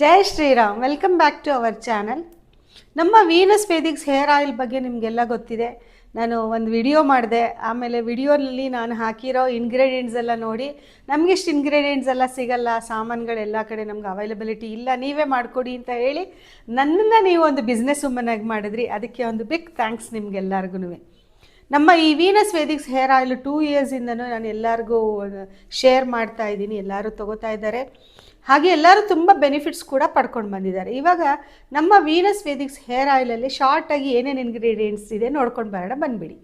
Jai Shriram. Welcome back to our channel ನಮ್ಮ Venus Vedics hair oil ಬಗ್ಗೆ ನಿಮಗೆಲ್ಲ ಗೊತ್ತಿದೆ. ನಾನು ಒಂದು ವಿಡಿಯೋ ಮಾಡಿದೆ. ಆಮೇಲೆ ವಿಡಿಯೋನಲ್ಲಿ ನಾನು ಹಾಕಿರೋ ಇಂಗ್ರೀಡಿಯೆಂಟ್ಸ್ ಎಲ್ಲ ನೋಡಿ, ನಮಗಿಷ್ಟು ಇಂಗ್ರೀಡಿಯೆಂಟ್ಸ್ ಎಲ್ಲ ಸಿಗಲ್ಲ ಸಾಮಾನುಗಳೆಲ್ಲ ಕಡೆ ನಮ್ಗೆ ಅವೈಲಬಿಲಿಟಿ ಇಲ್ಲ, ನೀವೇ ಮಾಡಿಕೊಡಿ ಅಂತ ಹೇಳಿ ನನ್ನನ್ನು ನೀವು ಒಂದು ಬಿಸ್ನೆಸ್ ಆಗಿ ಮಾಡಿದ್ರಿ. ಅದಕ್ಕೆ ಒಂದು ಬಿಗ್ ಥ್ಯಾಂಕ್ಸ್ ನಿಮ್ಗೆಲ್ಲರಿಗೂ ನಮ್ಮ ಈ Venus Vedics hair oil two ಇಯರ್ಸಿಂದನೂ ನಾನು ಎಲ್ಲರಿಗೂ ಶೇರ್ ಮಾಡ್ತಾ ಇದ್ದೀನಿ. ಎಲ್ಲರೂ ತಗೋತಾ ಇದ್ದಾರೆ. ಹಾಗೆ ಎಲ್ಲರೂ ತುಂಬ ಬೆನಿಫಿಟ್ಸ್ ಕೂಡ ಪಡ್ಕೊಂಡು ಬಂದಿದ್ದಾರೆ. ಇವಾಗ ನಮ್ಮ ವೀನಸ್ ವೇದಿಕ್ಸ್ ಹೇರ್ ಆಯಿಲಲ್ಲಿ ಶಾರ್ಟಾಗಿ ಏನೇನು ಇಂಗ್ರೀಡಿಯೆಂಟ್ಸ್ ಇದೆ ನೋಡ್ಕೊಂಡು ಬರೋಣ, ಬಂದ್ಬಿಡಿ.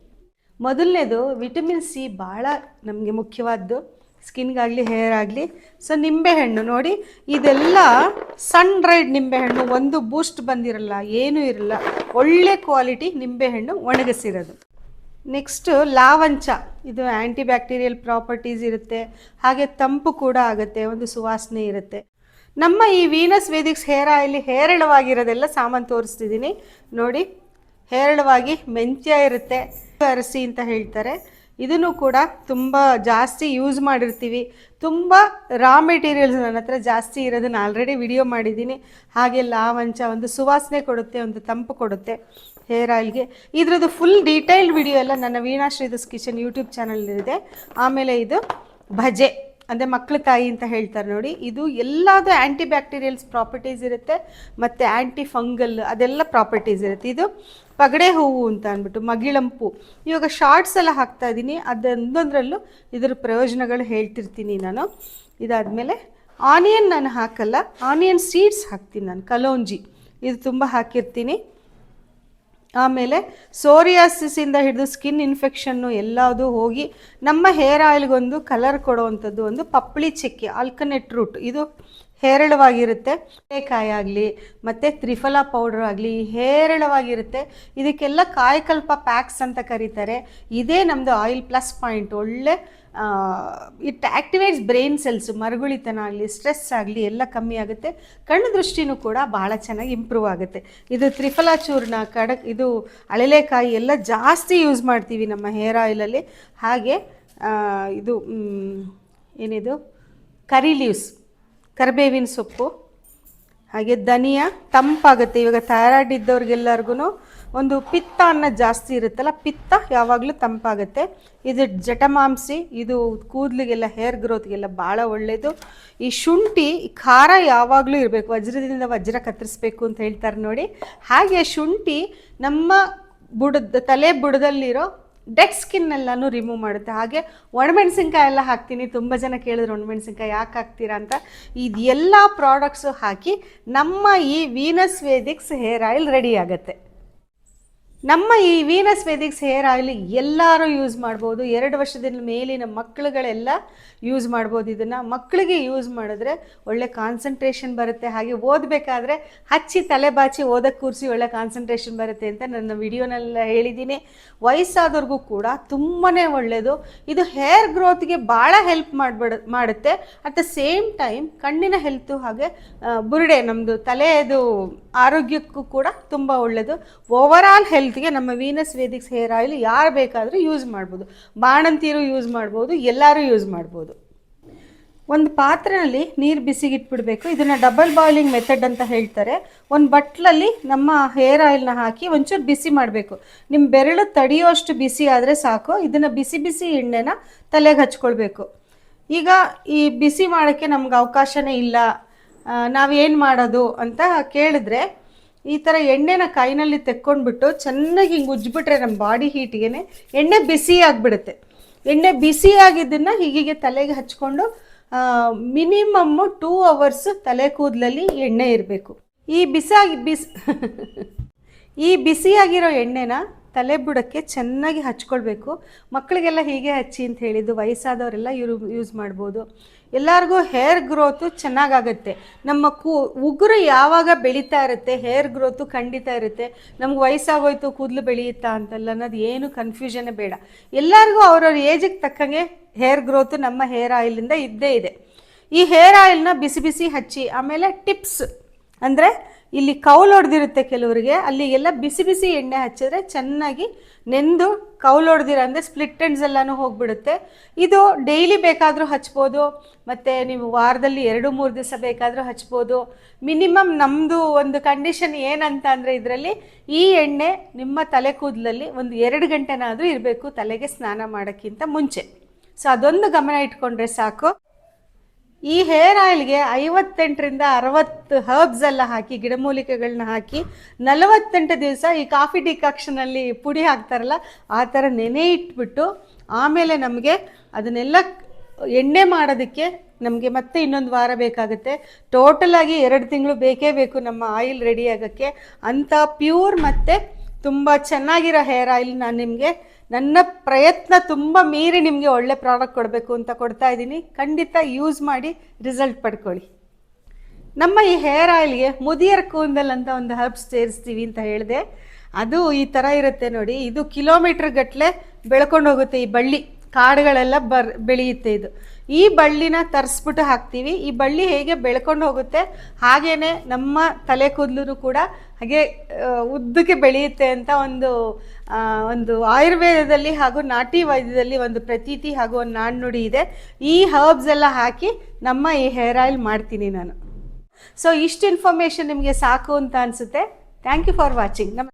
ಮೊದಲನೇದು ವಿಟಮಿನ್ ಸಿ ಭಾಳ ನಮಗೆ ಮುಖ್ಯವಾದ್ದು. ಸ್ಕಿನ್ಗಾಗಲಿ ಹೇರ್ ಆಗಲಿ. ಸೊ ನಿಂಬೆಹಣ್ಣು ನೋಡಿ, ಇದೆಲ್ಲ ಸನ್ ಡ್ರೈಡ್ ನಿಂಬೆಹಣ್ಣು, ಒಂದು ಬೂಸ್ಟ್ ಬಂದಿರಲ್ಲ, ಏನೂ ಇರಲ್ಲ. ಒಳ್ಳೆ ಕ್ವಾಲಿಟಿ ನಿಂಬೆಹಣ್ಣು ಒಣಗಿಸಿರೋದು. ನೆಕ್ಸ್ಟು ಲಾವಂಚ. ಇದು ಆ್ಯಂಟಿ ಬ್ಯಾಕ್ಟೀರಿಯಲ್ ಪ್ರಾಪರ್ಟೀಸ್ ಇರುತ್ತೆ. ಹಾಗೆ ತಂಪು ಕೂಡ ಆಗುತ್ತೆ, ಒಂದು ಸುವಾಸನೆ ಇರುತ್ತೆ. ನಮ್ಮ ಈ ವೀನಸ್ ವೇದಿಕ್ಸ್ ಹೇರ್ ಆಯಿಲ್ ಹೇರಳವಾಗಿರೋದೆಲ್ಲ ಸಾಮಾನು ತೋರಿಸ್ತಿದ್ದೀನಿ. ನೋಡಿ, ಹೇರಳವಾಗಿ ಮೆಂತ್ಯ ಇರುತ್ತೆ. ಅರಸಿ ಅಂತ ಹೇಳ್ತಾರೆ. ಇದನ್ನು ಕೂಡ ತುಂಬ ಜಾಸ್ತಿ ಯೂಸ್ ಮಾಡಿರ್ತೀವಿ. ತುಂಬ ರಾ ಮೆಟೀರಿಯಲ್ಸ್ ನನ್ನ ಹತ್ರ ಜಾಸ್ತಿ ಇರೋದನ್ನ ಆಲ್ರೆಡಿ ವಿಡಿಯೋ ಮಾಡಿದ್ದೀನಿ. ಹಾಗೆ ಲಾವಂಚ ಒಂದು ಸುವಾಸನೆ ಕೊಡುತ್ತೆ, ಒಂದು ತಂಪು ಕೊಡುತ್ತೆ. ಹೇರ್ ಆಯಿಲ್ಗೆ. ಇದ್ರದ್ದು ಫುಲ್ ಡೀಟೈಲ್ಡ್ ವಿಡಿಯೋ ಎಲ್ಲ ನನ್ನ ವೀಣಾ ಶ್ರೀಧಸ್ ಕಿಚನ್ ಯೂಟ್ಯೂಬ್ ಚಾನಲ್ ಆಮೇಲೆ ಇದು ಭಜೆ, ಅಂದರೆ ಮಕ್ಕಳ ತಾಯಿ ಅಂತ ಹೇಳ್ತಾರೆ ನೋಡಿ. ಇದು ಎಲ್ಲದು ಆ್ಯಂಟಿ ಬ್ಯಾಕ್ಟೀರಿಯಲ್ಸ್ ಪ್ರಾಪರ್ಟೀಸ್ ಇರುತ್ತೆ, ಮತ್ತು ಆ್ಯಂಟಿ ಫಂಗಲ್ ಅದೆಲ್ಲ ಪ್ರಾಪರ್ಟೀಸ್ ಇರುತ್ತೆ. ಇದು ಪಗಡೆ ಹೂವು ಅಂತ ಅಂದ್ಬಿಟ್ಟು, ಮಗಿಳಂಪು. ಇವಾಗ ಶಾರ್ಟ್ಸ್ ಎಲ್ಲ ಹಾಕ್ತಾ ಇದ್ದೀನಿ. ಅದೊಂದೊಂದರಲ್ಲೂ ಇದರ ಪ್ರಯೋಜನಗಳು ಹೇಳ್ತಿರ್ತೀನಿ ನಾನು. ಇದಾದಮೇಲೆ ಆನಿಯನ್ ನಾನು ಹಾಕಲ್ಲ. ಆನಿಯನ್ ಸೀಡ್ಸ್ ಹಾಕ್ತೀನಿ ನಾನು, ಕಲೋಂಜಿ. ಇದು ತುಂಬ ಹಾಕಿರ್ತೀನಿ. ಆಮೇಲೆ ಸೋರಿಯಾಸಿಸಿಂದ ಹಿಡಿದು ಸ್ಕಿನ್ ಇನ್ಫೆಕ್ಷನ್ನು ಎಲ್ಲದು ಹೋಗಿ ನಮ್ಮ ಹೇರ್ ಆಯಿಲ್ಗೊಂದು ಕಲರ್ ಕೊಡುವಂಥದ್ದು ಒಂದು ಪಪ್ಪಳಿ ಚಕ್ಕೆ, ಆಲ್ಕನೆಟ್ ರೂಟ್. ಇದು ಹೇರಳವಾಗಿರುತ್ತೆ. ಕಾಯಿ ಆಗಲಿ, ಮತ್ತು ತ್ರಿಫಲ ಪೌಡರ್ ಆಗಲಿ ಹೇರಳವಾಗಿರುತ್ತೆ. ಇದಕ್ಕೆಲ್ಲ ಕಾಯಕಲ್ಪ ಪ್ಯಾಕ್ಸ್ ಅಂತ ಕರೀತಾರೆ. ಇದೇ ನಮ್ಮದು ಆಯಿಲ್ ಪ್ಲಸ್ ಪಾಯಿಂಟ್. ಒಳ್ಳೆ ಇಟ್ ಆ್ಯಕ್ಟಿವೇಟ್ಸ್ ಬ್ರೈನ್ ಸೆಲ್ಸ್ ಮರುಗುಳಿತನ ಆಗಲಿ ಸ್ಟ್ರೆಸ್ ಆಗಲಿ, ಎಲ್ಲ ಕಮ್ಮಿ ಆಗುತ್ತೆ. ಕಣ್ಣು ದೃಷ್ಟಿನೂ ಕೂಡ ಭಾಳ ಚೆನ್ನಾಗಿ ಇಂಪ್ರೂವ್ ಆಗುತ್ತೆ. ಇದು ತ್ರಿಫಲ ಚೂರ್ಣ ಕಡಕ್, ಇದು ಅಳಲೆಕಾಯಿ ಎಲ್ಲ ಜಾಸ್ತಿ ಯೂಸ್ ಮಾಡ್ತೀವಿ ನಮ್ಮ ಹೇರ್ ಆಯಿಲಲ್ಲಿ ಹಾಗೆ ಇದು ಏನಿದು? ಕರಿ ಲೀವ್ಸ್ ಕರಿಬೇವಿನ ಸೊಪ್ಪು. ಹಾಗೆ ಧನಿಯಾ, ತಂಪಾಗುತ್ತೆ. ಇವಾಗ ಥೈರಾಯ್ಡ್ ಇದ್ದವ್ರಿಗೆಲ್ಲರಿಗೂ ಒಂದು ಪಿತ್ತ ಅನ್ನ ಜಾಸ್ತಿ ಇರುತ್ತಲ್ಲ, ಪಿತ್ತ ಯಾವಾಗಲೂ ತಂಪಾಗುತ್ತೆ. ಇದು ಜಟಮಾಂಸಿ ಇದು ಕೂದಲಿಗೆಲ್ಲ ಹೇರ್ ಗ್ರೋತ್ಗೆಲ್ಲ ಭಾಳ ಒಳ್ಳೆಯದು ಈ ಶುಂಠಿ ಖಾರ ಯಾವಾಗಲೂ ಇರಬೇಕು. ವಜ್ರದಿಂದ ವಜ್ರ ಕತ್ತರಿಸ್ಬೇಕು ಅಂತ ಹೇಳ್ತಾರೆ ನೋಡಿ. ಹಾಗೆ ಶುಂಠಿ ನಮ್ಮ ಬುಡದ, ತಲೆ ಬುಡದಲ್ಲಿರೋ ಡೆಡ್ ಸ್ಕಿನ್ ಎಲ್ಲನೂ ರಿಮೂವ್ ಮಾಡುತ್ತೆ. ಹಾಗೆ ಒಣಮೆಣಸಿನ್ಕಾಯಿ ಎಲ್ಲ ಹಾಕ್ತೀನಿ. ತುಂಬ ಜನ ಕೇಳಿದ್ರು ಒಣಮೆಣಸಿನ್ಕಾಯಿ ಯಾಕೆ ಹಾಕ್ತೀರಾ ಅಂತ. ಇದೆಲ್ಲ ಪ್ರಾಡಕ್ಟ್ಸು ಹಾಕಿ ನಮ್ಮ ಈ Venus Vedics hair oil ready ಆಗುತ್ತೆ. ನಮ್ಮ ಈ ವೀನಸ್ ವೇದಿಕ್ಸ್ ಹೇರ್ ಆಯಿಲ್ ಎಲ್ಲರೂ ಯೂಸ್ ಮಾಡ್ಬೋದು. ಎರಡು ವರ್ಷದಿಂದ ಮೇಲಿನ ಮಕ್ಕಳುಗಳೆಲ್ಲ ಯೂಸ್ ಮಾಡ್ಬೋದು ಇದನ್ನು. ಮಕ್ಕಳಿಗೆ ಯೂಸ್ ಮಾಡಿದ್ರೆ ಒಳ್ಳೆ ಕಾನ್ಸಂಟ್ರೇಷನ್ ಬರುತ್ತೆ. ಹಾಗೆ ಓದಬೇಕಾದ್ರೆ ಹಚ್ಚಿ ತಲೆ ಬಾಚಿ ಓದಕ್ಕೆ ಕೂರಿಸಿ ಒಳ್ಳೆ ಕಾನ್ಸಂಟ್ರೇಷನ್ ಬರುತ್ತೆ ಅಂತ ನನ್ನ ವಿಡಿಯೋನೆಲ್ಲ ಹೇಳಿದ್ದೀನಿ. ವಯಸ್ಸಾದವ್ರಿಗೂ ಕೂಡ ತುಂಬಾ ಒಳ್ಳೆಯದು ಇದು ಹೇರ್ ಗ್ರೋತ್ಗೆ ಭಾಳ ಹೆಲ್ಪ್ ಮಾಡ್ಬಿಡ, ಮಾಡುತ್ತೆ. ಅಟ್ ದ ಸೇಮ್ ಟೈಮ್ ಕಣ್ಣಿನ ಹೆಲ್ತು ಹಾಗೆ ಬುರುಡೆ ನಮ್ಮದು ತಲೆಯದು ಆರೋಗ್ಯಕ್ಕೂ ಕೂಡ ತುಂಬ ಒಳ್ಳೆಯದು ಓವರಾಲ್ ಹೆಲ್ತ್ಗೆ ನಮ್ಮ ವೀನಸ್ ವೇದಿಕ್ಸ್ ಹೇರ್ ಆಯಿಲ್ ಯಾರು ಬೇಕಾದರೂ ಯೂಸ್ ಮಾಡ್ಬೋದು. ಬಾಣಂತಿಯರು ಯೂಸ್ ಮಾಡ್ಬೋದು, ಎಲ್ಲರೂ ಯೂಸ್ ಮಾಡ್ಬೋದು. ಒಂದು ಪಾತ್ರೆಯಲ್ಲಿ ನೀರು ಬಿಸಿಗಿಟ್ಬಿಡಬೇಕು. ಇದನ್ನು ಡಬಲ್ ಬಾಯ್ಲಿಂಗ್ ಮೆಥಡ್ ಅಂತ ಹೇಳ್ತಾರೆ. ಒಂದು ಬಟ್ಲಲ್ಲಿ ನಮ್ಮ ಹೇರ್ ಆಯಿಲ್ನ ಹಾಕಿ ಒಂಚೂರು ಬಿಸಿ ಮಾಡಬೇಕು. ನಿಮ್ಮ ಬೆರಳು ತಡಿಯೋಷ್ಟು ಬಿಸಿ ಆದರೆ ಸಾಕು. ಇದನ್ನು ಬಿಸಿ ಬಿಸಿ ಎಣ್ಣೆನ ತಲೆಗೆ ಹಚ್ಕೊಳ್ಬೇಕು. ಈಗ ಈ ಬಿಸಿ ಮಾಡೋಕ್ಕೆ ನಮ್ಗೆ ಅವಕಾಶನೇ ಇಲ್ಲ. ನಾವೇನು ಮಾಡೋದು ಅಂತ ಕೇಳಿದ್ರೆ ಈ ಥರ ಎಣ್ಣೆನ ಕೈನಲ್ಲಿ ತೆಕ್ಕೊಂಡ್ಬಿಟ್ಟು ಚೆನ್ನಾಗಿ ಹಿಂಗೆ ಉಜ್ಜಿಬಿಟ್ರೆ ನಮ್ಮ ಬಾಡಿ ಹೀಟ್ಗೆ ಎಣ್ಣೆ ಬಿಸಿ ಆಗಿಬಿಡುತ್ತೆ. ಎಣ್ಣೆ ಬಿಸಿ ಆಗಿದ್ದನ್ನು ಹೀಗೆ ತಲೆಗೆ ಹಚ್ಕೊಂಡು ಮಿನಿಮಮ್ಮು ಟೂ ಅವರ್ಸ್ ತಲೆ ಕೂದಲಲ್ಲಿ ಎಣ್ಣೆ ಇರಬೇಕು. ಈ ಬಿಸಾಗಿ ಬಿಸ್ ಈ ಬಿಸಿಯಾಗಿರೋ ಎಣ್ಣೆನ ತಲೆ ಬುಡಕ್ಕೆ ಚೆನ್ನಾಗಿ ಹಚ್ಕೊಳ್ಬೇಕು. ಮಕ್ಕಳಿಗೆಲ್ಲ ಹೀಗೆ ಹಚ್ಚಿ ಅಂತ ಹೇಳಿದ್ದು, ವಯಸ್ಸಾದವರೆಲ್ಲ ಇವರು ಯೂಸ್ ಮಾಡ್ಬೋದು. ಎಲ್ಲರಿಗೂ ಹೇರ್ ಗ್ರೋತು ಚೆನ್ನಾಗಾಗುತ್ತೆ. ನಮ್ಮ ಕೂ, ಉಗುರು ಯಾವಾಗ ಬೆಳೀತಾ ಇರುತ್ತೆ ಹೇರ್ ಗ್ರೋತು ಖಂಡಿತ ಇರುತ್ತೆ. ನಮ್ಗೆ ವಯಸ್ಸಾಗೋಯ್ತು, ಕೂದಲು ಬೆಳೆಯುತ್ತಾ ಅಂತಲ್ಲ ಅನ್ನೋದು ಏನು ಕನ್ಫ್ಯೂಷನೇ ಬೇಡ. ಎಲ್ಲರಿಗೂ ಅವ್ರವ್ರ ಏಜಿಗೆ ತಕ್ಕಂಗೆ ಹೇರ್ ಗ್ರೋತು ನಮ್ಮ ಹೇರ್ ಆಯಿಲಿಂದ ಇದ್ದೇ ಇದೆ. ಈ ಹೇರ್ ಆಯಿಲ್ನ ಬಿಸಿ ಬಿಸಿ ಹಚ್ಚಿ, ಆಮೇಲೆ ಟಿಪ್ಸ್ ಅಂದರೆ ಇಲ್ಲಿ ಕೌಲ್ ಹೊಡೆದಿರುತ್ತೆ ಕೆಲವರಿಗೆ. ಅಲ್ಲಿಗೆಲ್ಲ ಬಿಸಿ ಬಿಸಿ ಎಣ್ಣೆ ಹಚ್ಚಿದ್ರೆ ಚೆನ್ನಾಗಿ ನೆಂದು ಕೌಲ್ ಹೊಡೆದಿರ ಅಂದರೆ ಸ್ಪ್ಲಿಟ್ ಎಂಡ್ಸ್ ಎಲ್ಲನೂ ಹೋಗ್ಬಿಡುತ್ತೆ. ಇದು ಡೈಲಿ ಬೇಕಾದರೂ ಹಚ್ಬೋದು. ಮತ್ತು ನೀವು ವಾರದಲ್ಲಿ ಎರಡು, ಮೂರು ದಿವಸ ಬೇಕಾದರೂ ಹಚ್ಬೋದು. ಮಿನಿಮಮ್ ನಮ್ಮದು ಒಂದು ಕಂಡೀಷನ್ ಏನಂತ ಅಂದರೆ ಇದರಲ್ಲಿ ಈ ಎಣ್ಣೆ ನಿಮ್ಮ ತಲೆ ಕೂದಲಲ್ಲಿ ಒಂದು ಎರಡು ಗಂಟೆನಾದರೂ ಇರಬೇಕು ತಲೆಗೆ ಸ್ನಾನ ಮಾಡೋಕ್ಕಿಂತ ಮುಂಚೆ. ಸೊ ಅದೊಂದು ಗಮನ ಇಟ್ಕೊಂಡ್ರೆ ಸಾಕು. ಈ ಹೇರ್ ಆಯಿಲ್ಗೆ ಐವತ್ತೆಂಟರಿಂದ ಅರವತ್ತು ಹರ್ಬ್ಸ್ ಎಲ್ಲ ಹಾಕಿ ಗಿಡಮೂಲಿಕೆಗಳನ್ನ ಹಾಕಿ, ನಲವತ್ತೆಂಟು ದಿವಸ ಈ ಕಾಫಿ ಡಿಕಾಕ್ಷನಲ್ಲಿ ಪುಡಿ ಹಾಕ್ತಾರಲ್ಲ, ಆ ಥರ ನೆನೆ ಇಟ್ಬಿಟ್ಟು ಆಮೇಲೆ ನಮಗೆ ಅದನ್ನೆಲ್ಲ ಎಣ್ಣೆ ಮಾಡೋದಕ್ಕೆ ನಮಗೆ ಮತ್ತೆ ಇನ್ನೊಂದು ವಾರ ಬೇಕಾಗುತ್ತೆ. ಟೋಟಲಾಗಿ ಎರಡು ತಿಂಗಳು ಬೇಕೇ ಬೇಕು ನಮ್ಮ ಆಯಿಲ್ ರೆಡಿ ಆಗೋಕ್ಕೆ. ಅಂಥ ಪ್ಯೂರ್ ಮತ್ತು ತುಂಬ ಚೆನ್ನಾಗಿರೋ ಹೇರ್ ಆಯಿಲ್ ನಾನು ನಿಮಗೆ ನನ್ನ ಪ್ರಯತ್ನ ತುಂಬ ಮೀರಿ ನಿಮಗೆ ಒಳ್ಳೆ ಪ್ರಾಡಕ್ಟ್ ಕೊಡಬೇಕು ಅಂತ ಕೊಡ್ತಾ ಇದ್ದೀನಿ. ಖಂಡಿತ ಯೂಸ್ ಮಾಡಿ ರಿಸಲ್ಟ್ ಪಡ್ಕೊಳ್ಳಿ. ನಮ್ಮ ಈ ಹೇರ್ ಆಯಿಲ್ಗೆ ಮುದಿಯರ್ ಕೂಂದಲ್ ಅಂತ ಒಂದು ಹರ್ಬ್ಸ್ ಸೇರಿಸ್ತೀವಿ ಅಂತ ಹೇಳಿದೆ. ಅದು ಈ ಥರ ಇರುತ್ತೆ ನೋಡಿ. ಇದು ಕಿಲೋಮೀಟ್ರ್ ಗಟ್ಟಲೆ ಬೆಳ್ಕೊಂಡು ಹೋಗುತ್ತೆ ಈ ಬಳ್ಳಿ. ಕಾಡುಗಳೆಲ್ಲ ಬರ್ ಬೆಳೆಯುತ್ತೆ ಇದು. ಈ ಬಳ್ಳಿನ ತರಿಸ್ಬಿಟ್ಟು ಹಾಕ್ತೀವಿ. ಈ ಬಳ್ಳಿ ಹೇಗೆ ಬೆಳ್ಕೊಂಡು ಹೋಗುತ್ತೆ, ಹಾಗೇನೆ ನಮ್ಮ ತಲೆ ಕೂದಲು ಕೂಡ ಹಾಗೆ ಉದ್ದಕ್ಕೆ ಬೆಳೆಯುತ್ತೆ ಅಂತ ಒಂದು ಒಂದು ಆಯುರ್ವೇದದಲ್ಲಿ ಹಾಗೂ ನಾಟಿ ವೈದ್ಯದಲ್ಲಿ ಒಂದು ಪ್ರತೀತಿ ಹಾಗೂ ಒಂದು ನಾಣ್ಣುಡಿ ಇದೆ. ಈ ಹರ್ಬ್ಸ್ ಎಲ್ಲ ಹಾಕಿ ನಮ್ಮ ಈ ಹೇರ್ ಆಯಿಲ್ ಮಾಡ್ತೀನಿ ನಾನು. ಸೊ ಇಷ್ಟು ಇನ್ಫಾರ್ಮೇಷನ್ ನಿಮಗೆ ಸಾಕು ಅಂತ ಅನಿಸುತ್ತೆ. ಥ್ಯಾಂಕ್ ಯು ಫಾರ್ ವಾಚಿಂಗ್ ನಮ್ಮ